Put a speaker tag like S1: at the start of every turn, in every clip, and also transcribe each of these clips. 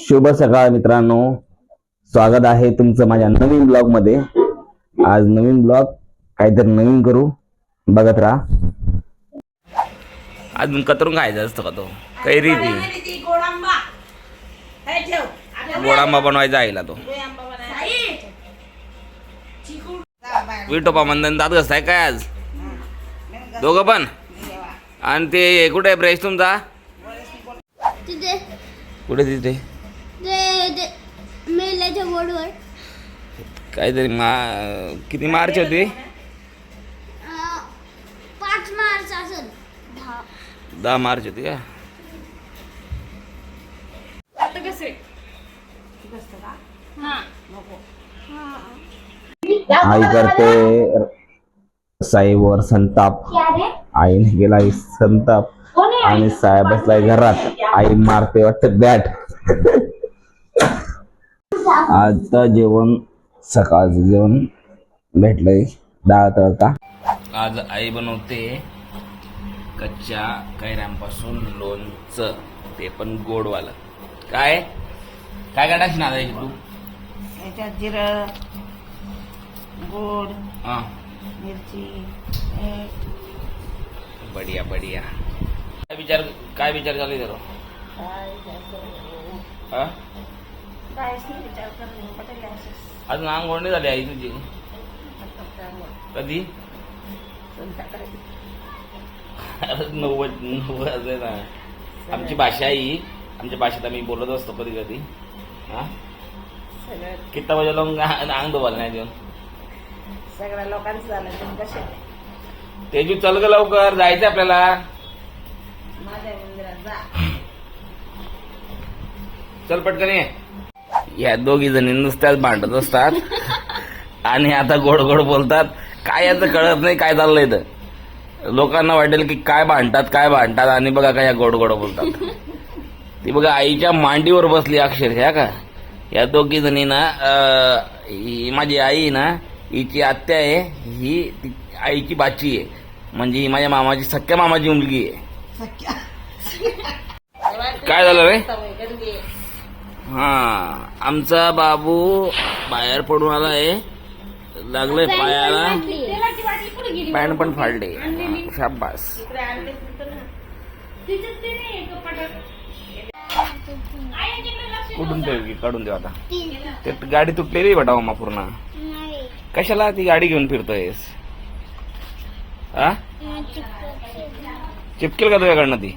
S1: शुभ सकाळ मित्रांनो. स्वागत आहे तुमचं माझ्या नवीन ब्लॉगमध्ये. आज नवीन ब्लॉग काहीतरी नवीन करू. बघत राहा. अजून कतरून खायचं असतं का तो? कैरी ती.
S2: ती गोडांबा
S1: बनवायचा आईला तो. विटोपा मंदन दात घसताय काय आज? दोघं पण? आणि ते कुठे आहे? ब्रेश तुमचा? कुठे तिथे?
S3: मेल्याच्या बोर्डवर.
S1: काहीतरी मा किती मार्च होती?
S3: अं, पाच मार्च असेल. दहा.
S1: दहा मार्च होती का?
S2: आता कसे बसतं का?
S3: हा.
S2: नको.
S1: आई करते साईवर संताप. आईने गेला संताप. आणि साहेब बसलाय घरात. आई मारते वाटत बॅट. आता जेवण सकाळचं जेवण भेटलंय. डाळ तळका आज आई बनवते कच्च्या कैऱ्यांपासून लोणचं. ते पण गोडवालं. काय? काय काय टाकशील आता तू?
S2: याच्यात जिरं गोड
S1: हा.
S2: मिरची
S1: बढिया बढिया. काय विचार काय विचार चालू आहे
S2: काय जायचं.
S1: हा?
S2: काहीच नाही विचार करून.
S1: अजून आंघोळ नाही झाली आई तुझी. कधी?
S2: संध्याकाळी.
S1: नव्वद नव्वद आहे ना. आमची भाषा आहे ही आमच्या भाषेत आम्ही बोलत असतो कधी कधी. हा?
S2: सगळं
S1: किती वाजे लोक अंग बोल नाही देऊन?
S2: सगळ्या लोकांचं झालं कसे?
S1: तेजू चल ग लवकर जायचं आपल्याला.
S2: माझ्या मंदिरात जा.
S1: चल पटकन ये. या दोघी जणी नुसत्याच भांडत असतात. आणि आता गोड गोड बोलतात. काय याचं कळत नाही काय चाललंय तर लोकांना वाटेल की काय भांडतात काय भांडतात आणि बघा काय या गोड गोड बोलतात. ती बघा आईच्या मांडीवर बसली अक्षरशः का? या दोघी जणी ना माझी आई ना हिची आत्या आहे ही आईची बाची आहे. म्हणजे ही माझ्या मामाची सख्या मामाची मुलगी आहे. काय झालं रे? हा आमचा बाबू बाहेर पडून आला आहे लागलंय पायाला. पॅन्ट पण फाडले शाबास. कुठून ते काढून देऊ आता. ते. गाडी तुटलेली बटा मामा पूर्ण. कशाला ती गाडी घेऊन फिरतोयस? हा चिपकेल का तुझ्याकडनं ती?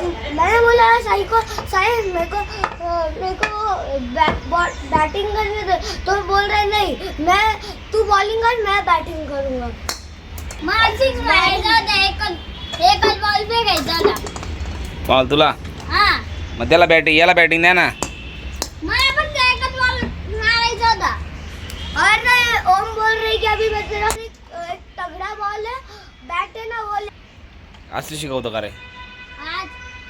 S3: मैंने बोला साई को साई मेरे को मेरे को बै- बॉल- बैटिंग करने दे। तो बोल रहे नहीं मैं तू बॉलिंग कर मैं बैटिंग करूँगा। मार्चिंग मारायचा होता एकच एकच बॉल फेकायचा होता
S1: बॉल तुला?
S3: हा।
S1: मग त्याला बॅटिंग याला बॅटिंग द्या ना
S3: मला पण त्या एकच बॉल मारायचा होता और मैं ओम बोल रही कि अभी मैं तेरा एक, एक तगड़ा बॉल है बैट है ना वो ले-
S1: असं शिकवतो का रे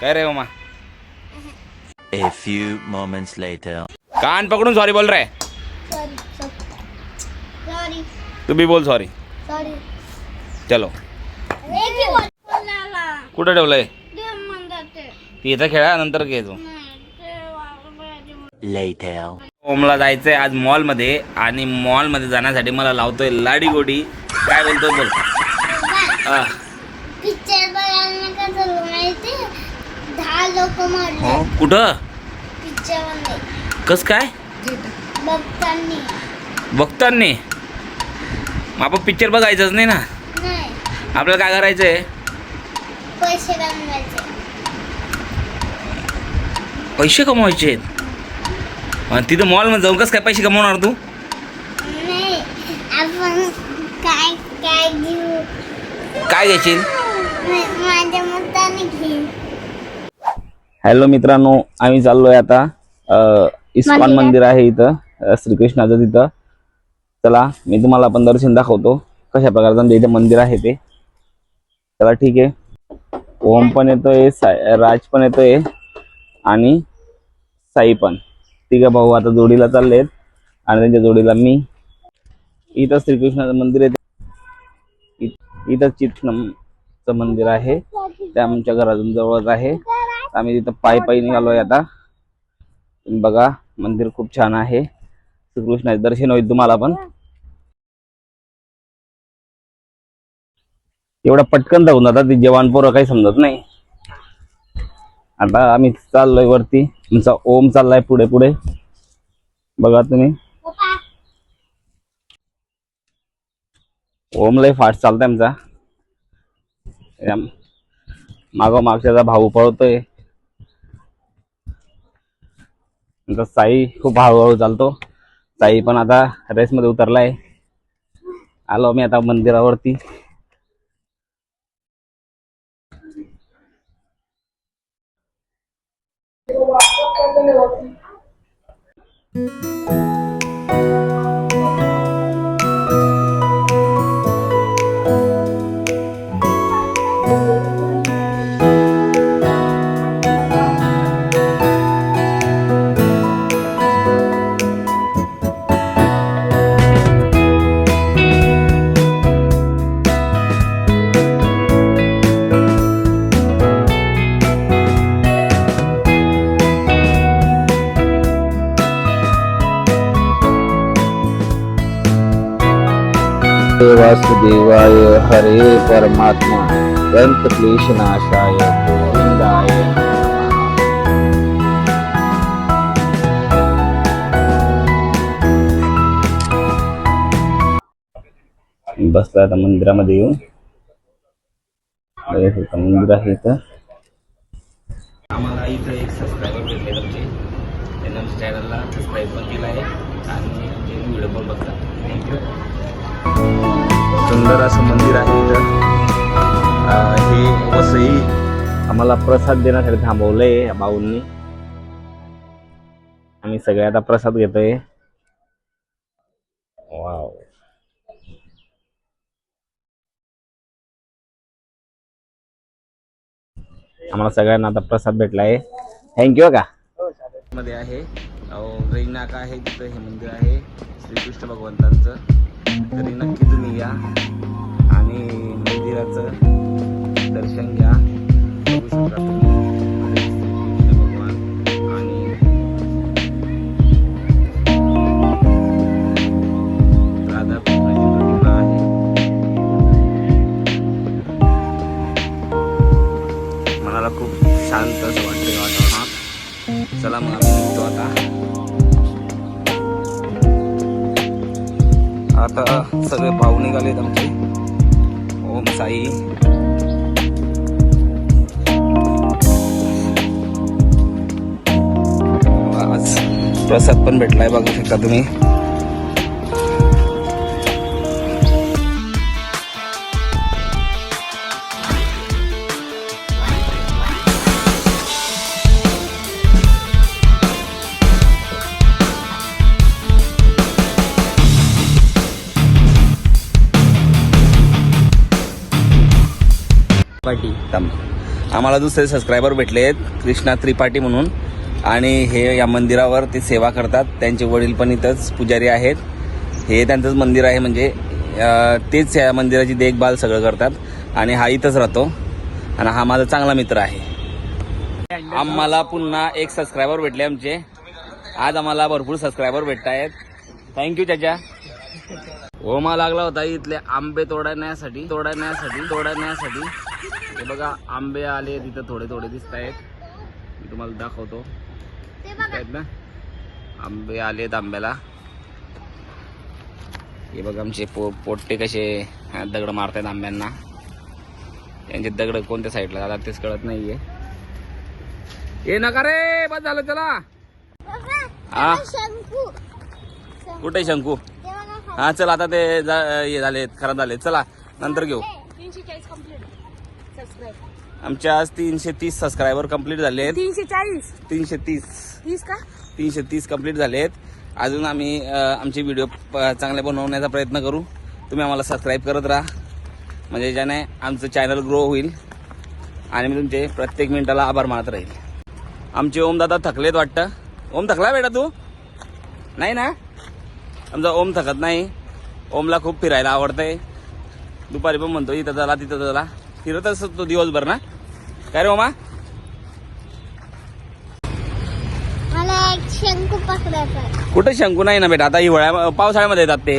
S1: काय रे मामा?
S4: A few moments later.
S1: कान पकडून सॉरी बोल रे.
S3: सॉरी सॉरी
S1: तू बी बोल सॉरी
S3: सॉरी
S1: चलो.
S3: एक बॉल बोलायला.
S1: कुठं ठेवलंय?
S3: ते म्हणतात ते
S1: इथं खेळा नंतर घे तू.
S4: Later.
S1: ओमला जायचंय आज मॉलमध्ये आणि मॉलमध्ये जाण्यासाठी मला लावतोय लाडी गोडी काय बोलतोय बोल. हा.
S3: पिक्चर बघायला का झालं माहिती दहा लोक मारले.
S1: हो, कुठं? कस काय?
S3: बघतानी.
S1: बघतानी? मग आपण पिक्चर बघायचंच नाही ना?
S3: नाही.
S1: आपल्याला काय करायचंय?
S3: पैसे कमवायचे.
S1: पैसे कमवायचे आहेत? आणि तिथं मॉलमध्ये जाऊन कसं काय पैसे कमवणार तू?
S3: नाही. आपण काय काय घेऊ?
S1: काय घेशील?
S3: मा- माझ्या मताने
S1: हॅलो मित्रांनो आम्ही चाललोय आता इस्कॉन
S3: मंदिर आहे.
S1: आहे इथं श्रीकृष्णाचं तिथं. चला मी तुम्हाला पण दर्शन दाखवतो कशा प्रकारचं आमच्या इथे मंदिर आहे ते. चला ठीक आहे. ओम पण येतोय साई राज पण येतोय आणि साई पण. तिघ भाऊ आता जोडीला चाललेत आणि त्यांच्या जोडीला मी. इथं श्रीकृष्णाचं मंदिर आहे इथं चितनमचं मंदिर आहे ते आमच्या घरातून जवळच आहे. आम्ही तिथं पायी पायी निघालोय आता. तुम्ही बघा मंदिर खूप छान आहे. श्रीकृष्णाचे दर्शन होईल तुम्हाला पण. एवढा पटकन जाऊन जातात ती जेवण पोरं काही समजत नाही. आता आम्ही चाललोय वरती. तुमचा ओम चाललाय पुढे पुढे. बघा तुम्ही. ओम लय फास्ट चालतंय आमचा. मागो मागच्याचा भाऊ पळतोय. नंतर साई खूप हळूहळू चालतो. साई पण आता रेस मध्ये उतरलाय. आलो मी आता मंदिरावरती. देवाय हरे परमात्मा व्यंत क्लेशनाशाय गोविंदाय बसला आता मंदिरामध्ये येऊन. मंदिर आहे इथं. आम्हाला इथं एक सबस्क्रायबर भेटले तुमचे त्यांनी आमच्या चॅनलला सबस्क्राईब पण केलं आहे. आणि व्हिडिओ पण बघतात. थँक्यू सुंदर असं मंदिर आहे इथं. हे वसई आम्हाला प्रसाद देण्यासाठी थांबवलंय या भाऊंनी आम्ही सगळे आता प्रसाद घेतोय. वाव. आम्हाला सगळ्यांना आता प्रसाद भेटला आहे थँक्यू का? मध्ये आहे. रईनाका आहे तिथं हे मंदिर आहे. श्रीकृष्ण भगवंतांचं. तरी नक्की तुम्ही या आणि मंदिराचं दर्शन घ्या. प्रसाद पण भेटलाय बघू शकता तुम्ही. आम्हाला दुसरे सबस्क्रायबर भेटले कृष्णा त्रिपाठी म्हणून. आणि हे या मंदिरावर ते सेवा करतात. त्यांचे वडील पण इथंच पुजारी आहेत. हे त्यांचंच मंदिर आहे म्हणजे तेच या मंदिराची देखभाल सगळं करतात आणि हा इथंच राहतो. आणि हा माझा चांगला मित्र आहे. आम्हाला पुन्हा एक सबस्क्रायबर भेटले आमचे. आज आम्हाला भरपूर सबस्क्रायबर भेटत आहेत थँक्यू त्याच्या ओमा लागला होता इथले आंबे तोडण्यासाठी. तोडण्यासाठी तोडण्यासाठी. हे बघा आंबे आले तिथं थोडे थोडे दिसत आहेत मी तुम्हाला दाखवतो. आहेत ना? आंबे आलेत आंब्याला. हे बघा आमचे पो पोट्टे कसे दगड मारतायत आंब्यांना. यांचे दगड कोणत्या साईडला जातात तेच कळत नाहीये. ये नका रे! बस झालं चला. हा.
S3: शंकू.
S1: कुठे शंकू? हा चल आता ते हे झाले खराब झाले चला नंतर घेऊ.
S2: तीनशे चाळीस कंप्लीट
S1: आमच्या आज तीनशे तीस सबस्क्रायबर कंप्लीट झाले आहेत.
S2: तीनशे चाळीस?
S1: तीनशे तीस.
S2: तीस का?
S1: तीनशे तीस कंप्लीट झाले आहेत. अजून आम्ही आमचे व्हिडिओ प- चांगले बनवण्याचा प्रयत्न करू. तुम्ही आम्हाला सबस्क्राईब करत राहा. म्हणजे ज्याने आमचं चॅनल ग्रो होईल. आणि मी तुमचे प्रत्येक मिनिटाला आभार मानत राहील. आमचे ओमदादा थकलेत वाटतं. ओम थकला बेटा तू? नाही ना? आमचा ओम थकत नाही. ओमला खूप फिरायला आवडतंय. दुपारी पण म्हणतो इथं चला तिथं चला. फिरत असतो तो दिवसभर ना? काय रे ओमा
S3: मला एक शंकू पकडायचा.
S1: कुठे शंकू? नाही ना बेटा आता हिवाळ्या पावसाळ्यामध्ये येतात ते.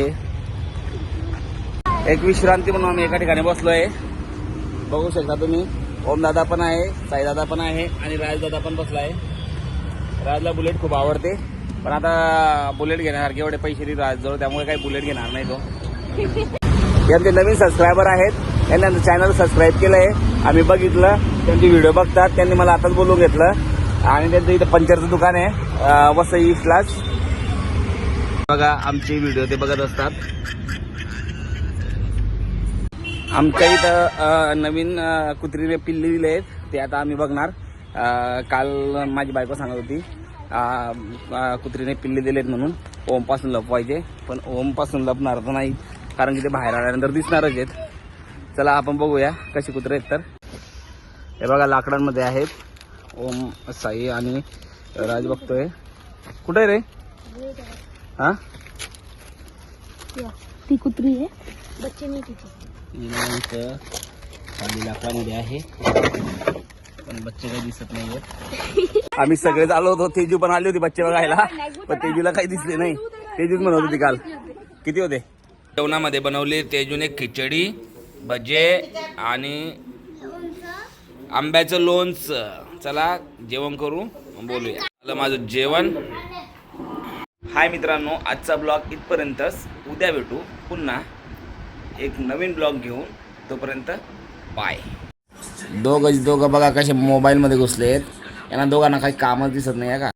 S1: एक विश्रांती म्हणून आम्ही एका ठिकाणी बसलोय. बघू शकता तुम्ही ओमदादा पण आहे साईदादा पण आहे आणि राजदादा पण बसलाय. राजला बुलेट खूप आवडते पण आता बुलेट घेण्यासारखे एवढे पैसे नाही राजजवळ त्यामुळे काही बुलेट घेणार नाही तो. यांचे नवीन सबस्क्रायबर आहेत त्यांनी आमचं चॅनल सबस्क्राईब केलं आहे आम्ही बघितलं त्यांचे व्हिडिओ बघतात. त्यांनी मला आताच बोलवून घेतलं. आणि त्यांचं इथं पंचरचं दुकान आहे. वसई ईस्टलाच बघा आमचे व्हिडिओ ते बघत असतात. आमच्या इथं नवीन कुत्रीने पिल्ले दिले आहेत. ते आता आम्ही बघणार. काल माझी बायको सांगत होती कुत्रीने पिल्ले कुत्रीने आहेत दिलेत म्हणून. ओमपासून लपवायचे पण ओमपासून लपणार तर नाही. कारण की ते बाहेर आल्यानंतर दिसणारच आहेत. चला आपण बघूया कशी कुत्रे आहेत तर. हे बघा लाकडांमध्ये आहेत. ओम साई आणि राज बघतोय. कुठे आहे रे? हा?
S2: ती कुत्री आहे. बच्चे नाही तिची
S1: इथं खाली लाकडामध्ये आहे. पण बच्चे काही दिसत नाही आम्ही सगळेच आलो होतो. तेजू पण आली होती बच्चे बघायला. पण तेजूला काही दिसले नाही. तेजूच म्हणत होती काल. किती होते? जेवणामध्ये बनवली तेजूने खिचडी भजे आणि आंब्याचं लोणचं. चला जेवण करू बोलूया. आलं माझं जेवण. हाय मित्रांनो आजचा ब्लॉग इथपर्यंतच. उद्या भेटू. पुन्हा एक नवीन ब्लॉग घेऊन. तोपर्यंत बाय दोघं दोघं बघा कसे मोबाईलमध्ये घुसलेत. यांना दोघांना काही कामच दिसत नाही आहे का?